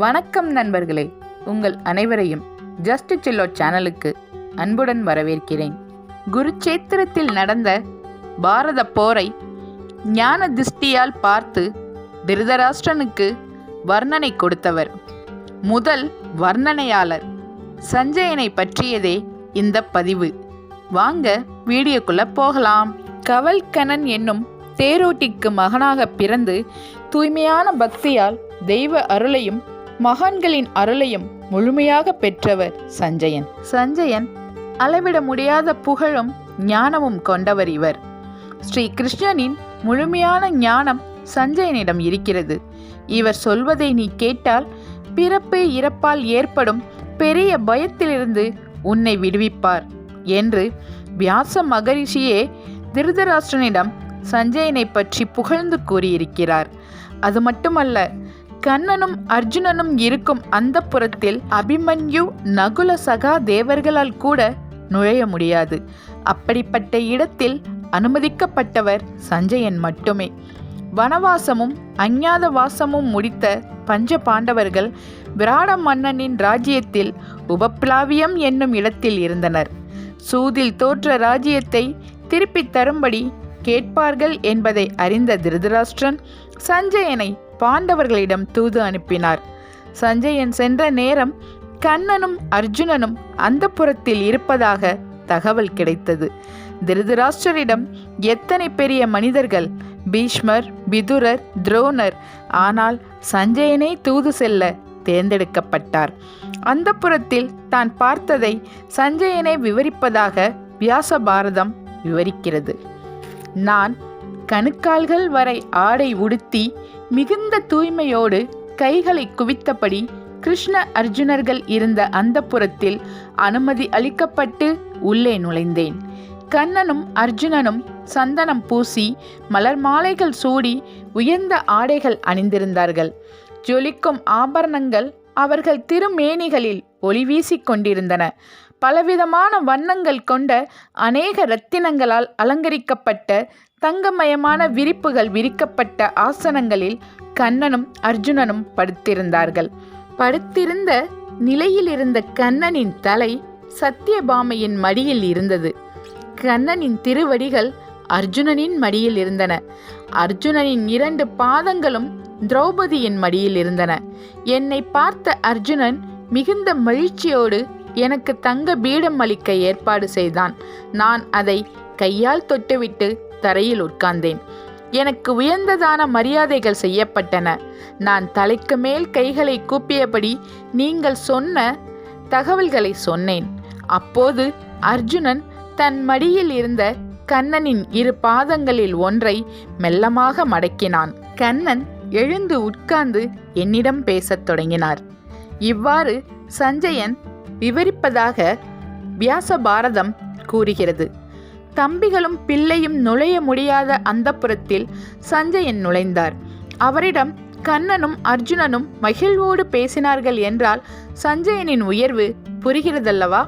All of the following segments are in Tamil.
வணக்கம் நண்பர்களே. உங்கள் அனைவரையும் ஜஸ்ட் சில்லோ சேனலுக்கு அன்புடன் வரவேற்கிறேன். குருச்சேத்திரத்தில் நடந்த பாரத போரை ஞான திருஷ்டியால் பார்த்து திருதராஷ்டிரனுக்கு வர்ணனை கொடுத்தவர். முதல் வர்ணனையாளர் சஞ்சயனை பற்றியதே இந்த பதிவு. வாங்க வீடியோக்குள்ள போகலாம். கவல்கணன் என்னும் தேரோட்டிக்கு மகனாக பிறந்து தூய்மையான பக்தியால் தெய்வ அருளையும் மகான்களின் அருளையும் முழுமையாக பெற்றவர் சஞ்சயன். சஞ்சயன் அளவிட முடியாத புகழும் ஞானமும் கொண்டவர் இவர். ஸ்ரீ கிருஷ்ணனின் முழுமையான ஞானம் சஞ்சயனிடம் இருக்கிறது. இவர் சொல்வதை நீ கேட்டால் பிறப்பு இறப்பால் ஏற்படும் பெரிய பயத்திலிருந்து உன்னை விடுவிப்பார் என்று வியாச மகரிஷியே திருதராஷ்டிரனிடம் சஞ்சயனை பற்றி புகழ்ந்து கூறியிருக்கிறார். அது மட்டுமல்ல கண்ணனும் அர்ஜுனனும் இருக்கும் அந்த புறத்தில் அபிமன்யு நகுல சகா தேவர்களால் கூட நுழைய முடியாது. அப்படிப்பட்ட இடத்தில் அனுமதிக்கப்பட்டவர் சஞ்சயன் மட்டுமே. வனவாசமும் அஞ்ஞாத வாசமும் முடித்த பஞ்ச பாண்டவர்கள் விராட மன்னனின் ராஜ்யத்தில் உபப்ளாவியம் என்னும் இடத்தில் இருந்தனர். சூதில் தோற்ற ராஜ்யத்தை திருப்பித் தரும்படி கேட்பார்கள் என்பதை அறிந்த திருதராஷ்டிரன் சஞ்சயனை பாண்டவர்களிடம் தூது அனுப்பினார். சஞ்சயன் சென்ற நேரம் கண்ணனும் அர்ஜுனனும் அந்த புறத்தில் இருப்பதாக தகவல் கிடைத்தது. திருதராஷ்டரிடம் எத்தனை பெரிய மனிதர்கள் பீஷ்மர் பிதுரர் துரோணர் ஆனால் சஞ்சயனே தூது செல்ல தேர்ந்தெடுக்கப்பட்டார். அந்த புறத்தில் தான் பார்த்ததை சஞ்சயனை விவரிப்பதாக வியாச பாரதம் விவரிக்கிறது. நான் கணுக்கால்கள் வரை ஆடை உடுத்தி மிகுந்த தூய்மையோடு கைகளை குவித்தபடி கிருஷ்ண அர்ஜுனர்கள் இருந்த அந்த புறத்தில் அனுமதி அளிக்கப்பட்டு உள்ளே நுழைந்தேன். கண்ணனும் அர்ஜுனனும் சந்தனம் பூசி மலர் மாலைகள் சூடி உயர்ந்த ஆடைகள் அணிந்திருந்தார்கள். ஜொலிக்கும் ஆபரணங்கள் அவர்கள் திருமேனிகளில் ஒளி வீசிக் கொண்டிருந்தன. பலவிதமான வண்ணங்கள் கொண்ட அநேக இரத்தினங்களால் அலங்கரிக்கப்பட்ட தங்கமயமான விரிப்புகள் விரிக்கப்பட்ட ஆசனங்களில் கண்ணனும் அர்ஜுனனும் படுத்திருந்தார்கள். படுத்திருந்த நிலையில் இருந்த கண்ணனின் தலை சத்தியபாமையின் மடியில் இருந்தது. கண்ணனின் திருவடிகள் அர்ஜுனனின் மடியில் இருந்தன. அர்ஜுனனின் இரண்டு பாதங்களும் திரௌபதியின் மடியில் இருந்தன. என்னை பார்த்த அர்ஜுனன் மிகுந்த மகிழ்ச்சியோடு எனக்கு தங்க பீடம் அளிக்க ஏற்பாடு செய்தான். நான் அதை கையால் தொட்டுவிட்டு தரையில் உட்கார்ந்தேன். எனக்கு உயர்ந்ததான மரியாதைகள் செய்யப்பட்டன. நான் தலைக்கு மேல் கைகளை கூப்பியபடி நீங்கள் சொன்ன தகவல்களை சொன்னேன். அப்போது அர்ஜுனன் தன் மடியில் இருந்த கண்ணனின் இரு பாதங்களில் ஒன்றை மெல்லமாக மடக்கினான். கண்ணன் எழுந்து உட்கார்ந்து என்னிடம் பேசத் தொடங்கினார். இவ்வாறு சஞ்சயன் விவரிப்பதாக வியாச பாரதம் கூறுகிறது. தம்பிகளும் பிள்ளையும் நுழைய முடியாத அந்த புறத்தில் சஞ்சயன் நுழைந்தார். அவரிடம் கண்ணனும் அர்ஜுனனும் மகிழ்வோடு பேசினார்கள் என்றால் சஞ்சயனின் உயர்வு புரிகிறதல்லவா?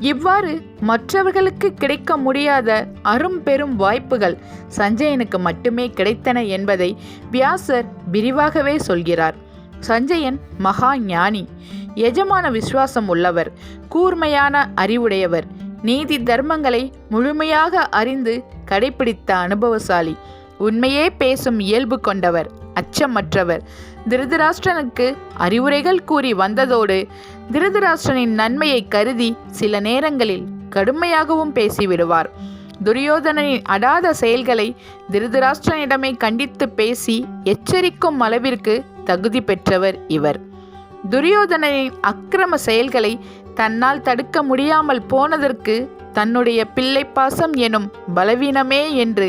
இவ்வாறு மற்றவர்களுக்கு கிடைக்க முடியாத அரும் பெரும் வாய்ப்புகள் சஞ்சயனுக்கு மட்டுமே கிடைத்தன என்பதை வியாசர் விரிவாகவே சொல்கிறார். சஞ்சயன் மகா ஞானி. எஜமான விசுவாசம் உள்ளவர் கூர்மையான அறிவுடையவர். நீதி தர்மங்களை முழுமையாக அறிந்து கடைபிடித்த அனுபவசாலி உண்மையே பேசும் இயல்பு கொண்டவர் அச்சமற்றவர். திருதராஷ்டிரனுக்கு அறிவுரைகள் கூறி வந்ததோடு திருதராஷ்டிரனின் நன்மையை கருதி சில நேரங்களில் கடுமையாகவும் பேசிவிடுவார். துரியோதனனின் அடாத செயல்களை திருதராஷ்டிரனிடமே கண்டித்து பேசி எச்சரிக்கும் அளவிற்கு தகுதி பெற்றவர் இவர். துரியோதனனின் அக்கிரம செயல்களை தன்னால் தடுக்க முடியாமல் போனதற்கு தன்னுடைய பிள்ளை பாசம் எனும் பலவீனமே என்று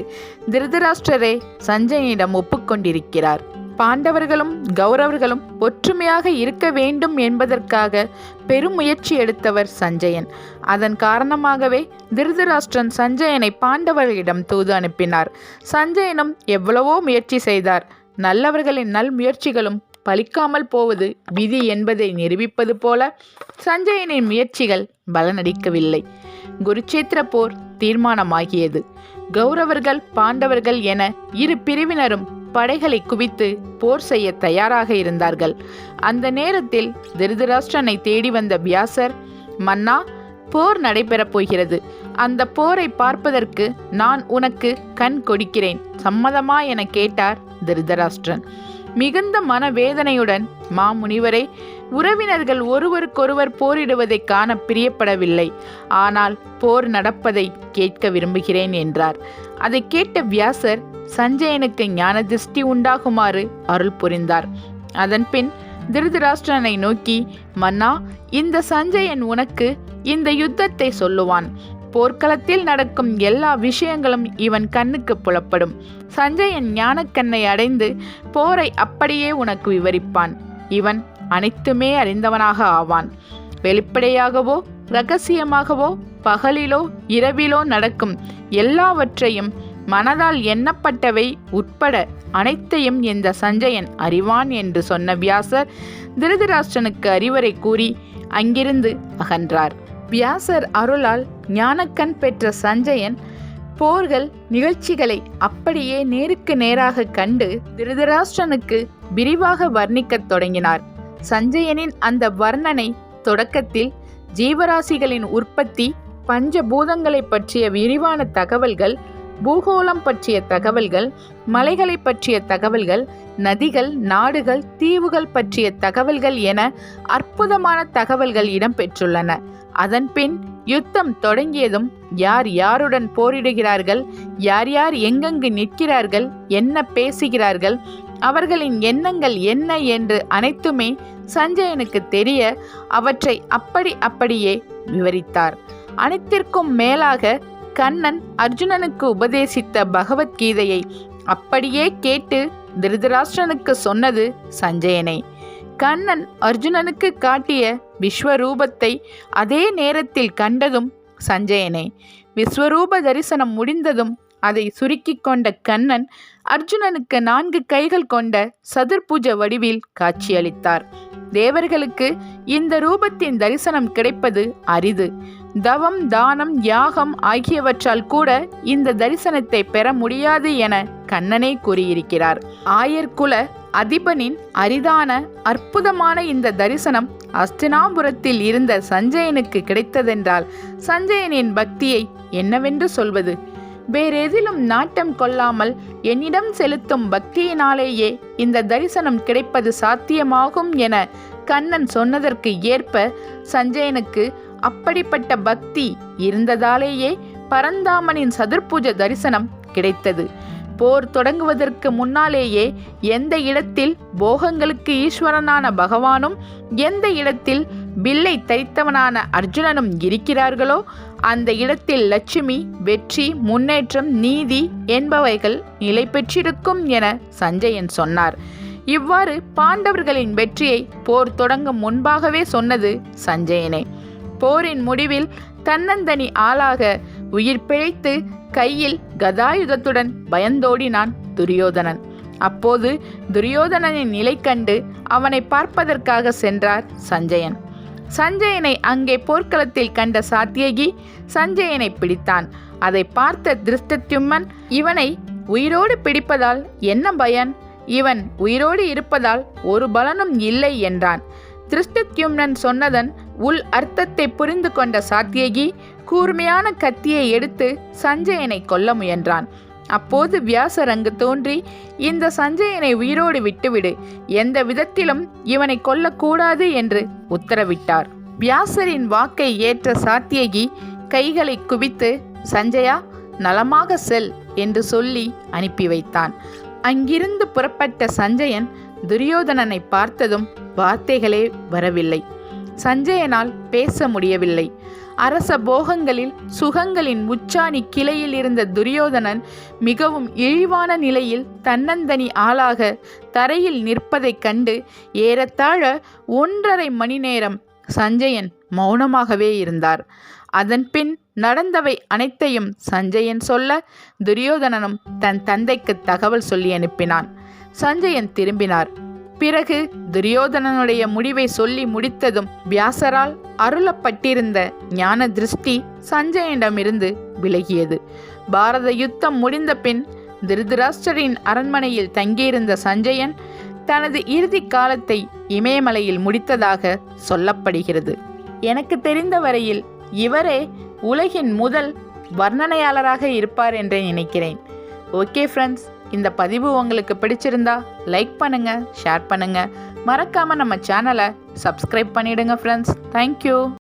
திருதராஷ்டரே சஞ்சயனிடம் ஒப்புக்கொண்டிருக்கிறார். பாண்டவர்களும் கௌரவர்களும் ஒற்றுமையாக இருக்க வேண்டும் என்பதற்காக பெருமுயற்சி எடுத்தவர் சஞ்சயன். அதன் காரணமாகவே திருதராஷ்டிரன் சஞ்சயனை பாண்டவர்களிடம் தூது அனுப்பினார். சஞ்சயனும் எவ்வளவோ முயற்சி செய்தார். நல்லவர்களின் நல் முயற்சிகளும் பலிக்காமல் போவது விதி என்பதை நிரூபிப்பது போல சஞ்சயனின் முயற்சிகள் பலனடிக்கவில்லை குருச்சேத்திர போர் தீர்மானமாகியது. கௌரவர்கள் பாண்டவர்கள் என இரு பிரிவினரும் படைகளை குவித்து போர் செய்ய தயாராக இருந்தார்கள். அந்த நேரத்தில் திருதராஷ்டிரனை தேடி வந்த வியாசர் மன்னா போர் நடைபெறப் போகிறது. அந்த போரை பார்ப்பதற்கு நான் உனக்கு கண் கொடுக்கிறேன். சம்மதமா? என கேட்டார் திருதராஷ்டிரன். மிகுந்த மனவேதனையுடன் மாமுனிவரே உறவினர்கள் ஒருவருக்கொருவர் போரிடுவதை காண பிரியப்படவில்லை. ஆனால் போர் நடப்பதை கேட்க விரும்புகிறேன் என்றார். அதை கேட்ட வியாசர் சஞ்சயனுக்கு ஞான திருஷ்டி உண்டாகுமாறு அருள் புரிந்தார். அதன்பின் திருதராஷ்டிரனை நோக்கி மன்னா இந்த சஞ்சயன் உனக்கு இந்த யுத்தத்தை சொல்லுவான். போர்க்களத்தில் நடக்கும் எல்லா விஷயங்களும் இவன் கண்ணுக்கு புலப்படும். சஞ்சயன் ஞானக்கண்ணை அடைந்து போரை அப்படியே உனக்கு விவரிப்பான். இவன் அனைத்துமே அறிந்தவனாக ஆவான். வெளிப்படையாகவோ ரகசியமாகவோ பகலிலோ இரவிலோ நடக்கும் எல்லாவற்றையும் மனதால் எண்ணப்பட்டவை உட்பட அனைத்தையும் இந்த சஞ்சயன் அறிவான் என்று சொன்ன வியாசர் திருதராஷ்டனுக்கு அறிவுரை கூறி அங்கிருந்து அகன்றார். வியாசர் அருளால் ஞானக்கண் பெற்ற சஞ்சயன் போர்கள் நிகழ்ச்சிகளை அப்படியே நேருக்கு நேராக கண்டு திருதராஷ்டிரனுக்கு விரிவாக வர்ணிக்கத் தொடங்கினார். சஞ்சயனின் அந்த வர்ணனை தொடக்கத்தில் ஜீவராசிகளின் உற்பத்தி பஞ்சபூதங்களை பற்றிய விரிவான தகவல்கள் பூகோளம் பற்றிய தகவல்கள் மலைகளை பற்றிய தகவல்கள் நதிகள் நாடுகள் தீவுகள் பற்றிய தகவல்கள் என அற்புதமான தகவல்கள் இடம்பெற்றுள்ளன. அதன்பின் யுத்தம் தொடங்கியதும் யார் யாருடன் போரிடுகிறார்கள் யார் யார் எங்கெங்கு நிற்கிறார்கள் என்ன பேசுகிறார்கள் அவர்களின் எண்ணங்கள் என்ன என்று அனைத்துமே சஞ்சயனுக்கு தெரிய அவற்றை அப்படி அப்படியே விவரித்தார். அனைத்திற்கும் மேலாக கண்ணன் அர்ஜுனனுக்கு உபதேசித்த பகவத்கீதையை அப்படியே கேட்டு திருதராஷ்டிரனுக்கு சொன்னது சஞ்சயனை. கண்ணன் அர்ஜுனனுக்கு காட்டிய விஸ்வரூபத்தை அதே நேரத்தில் கண்டதும் சஞ்சயனே. விஸ்வரூப தரிசனம் முடிந்ததும் அதை சுருக்கிக் கொண்ட கண்ணன் அர்ஜுனனுக்கு நான்கு கைகள் கொண்ட சதுர்பூஜ வடிவில் காட்சியளித்தார். தேவர்களுக்கு இந்த ரூபத்தின் தரிசனம் கிடைப்பது அரிது. தவம் தானம் யாகம் ஆகியவற்றால் கூட இந்த தரிசனத்தை பெற முடியாது என கண்ணனே கூறியிருக்கிறார். ஆயர்குல அதிபனின் அரிதான அற்புதமான இந்த தரிசனம் அஸ்தினாபுரத்தில் இருந்த சஞ்சயனுக்கு கிடைத்ததென்றால் சஞ்சயனின் பக்தியை என்னவென்று சொல்வது? வேறெதிலும் நாட்டம் கொள்ளாமல் என்னிடம் செலுத்தும் பக்தியினாலேயே இந்த தரிசனம் கிடைப்பது சாத்தியமாகும் என கண்ணன் சொன்னதற்கு ஏற்ப சஞ்சயனுக்கு அப்படிப்பட்ட பக்தி இருந்ததாலேயே பரந்தாமனின் சதுர்பூஜ தரிசனம் கிடைத்தது. போர் தொடங்குவதற்கு முன்னாலேயே எந்த இடத்தில் போகங்களுக்கு ஈஸ்வரனான பகவானும் எந்த இடத்தில் பில்லை தைத்தவனான அர்ஜுனனும் இருக்கிறார்களோ அந்த இடத்தில் லட்சுமி வெற்றி முன்னேற்றம் நீதி என்பவைகள் நிலை பெற்றிருக்கும் என சஞ்சயன் சொன்னார். இவ்வாறு பாண்டவர்களின் வெற்றியை போர் தொடங்கும் முன்பாகவே சொன்னது சஞ்சயனே. போரின் முடிவில் தன்னந்தனி ஆளாக உயிர் பிழைத்து கையில் கதாயுதத்துடன் பயந்தோடினான் துரியோதனன். அப்போது துரியோதனனின் நிலை கண்டு அவனை பார்ப்பதற்காக சென்றார் சஞ்சயன். சஞ்சயனை அங்கே போர்க்களத்தில் கண்ட சாத்தியகி சஞ்சயனை பிடித்தான். அதை பார்த்த திருஷ்டத்யும்மன் இவனை உயிரோடு பிடிப்பதால் என்ன பயன்? இவன் உயிரோடு இருப்பதால் ஒரு பலனும் இல்லை என்றான். திருஷ்டத்யும்னன் சொன்னதன் உள் அர்த்தத்தை புரிந்து கொண்ட சாத்தியகி கூர்மையான கத்தியை எடுத்து சஞ்சயனை கொல்ல முயன்றான். அப்போது வியாசர் அங்கு தோன்றி இந்த சஞ்சயனை உயிரோடு விட்டுவிடு. எந்த விதத்திலும் இவனை கொல்லக்கூடாது என்று உத்தரவிட்டார். வியாசரின் வாக்கை ஏற்ற சாத்தியகி கைகளை குவித்து சஞ்சயா நலமாக செல் என்று சொல்லி அனுப்பி வைத்தான். அங்கிருந்து புறப்பட்ட சஞ்சயன் துரியோதனனை பார்த்ததும் வார்த்தைகளே வரவில்லை. சஞ்சயனால் பேச முடியவில்லை. அரச போகங்களில் சுகங்களின் உச்சாணி கிளையில் இருந்த துரியோதனன் மிகவும் இழிவான நிலையில் தன்னந்தனி ஆளாக தரையில் நிற்பதைக் கண்டு ஏறத்தாழ ஒன்றரை மணி நேரம் சஞ்சயன் மௌனமாகவே இருந்தார். அதன்பின் நடந்தவை அனைத்தையும் சஞ்சயன் சொல்ல துரியோதனனும் தன் தந்தைக்கு தகவல் சொல்லி அனுப்பினான். சஞ்சயன் திரும்பினார். பிறகு துரியோதனனுடைய முடிவை சொல்லி முடித்ததும் வியாசரால் அருளப்பட்டிருந்த ஞான திருஷ்டி சஞ்சயனிடமிருந்து விலகியது. பாரத யுத்தம் முடிந்த பின் திருதராஷ்டரின் அரண்மனையில் தங்கியிருந்த சஞ்சயன் தனது இறுதி காலத்தை இமயமலையில் முடித்ததாக சொல்லப்படுகிறது. எனக்கு தெரிந்த வரையில் இவரே உலகின் முதல் வர்ணனையாளராக இருப்பார் என்றே நினைக்கிறேன். ஓகே ஃப்ரெண்ட்ஸ் இந்த பதிவு உங்களுக்கு பிடிச்சிருந்தா லைக் பண்ணுங்க ஷேர் பண்ணுங்க. மறக்காம நம்ம சேனலை சப்ஸ்கிரைப் பண்ணிடுங்க ஃப்ரெண்ட்ஸ் தேங்க்யூ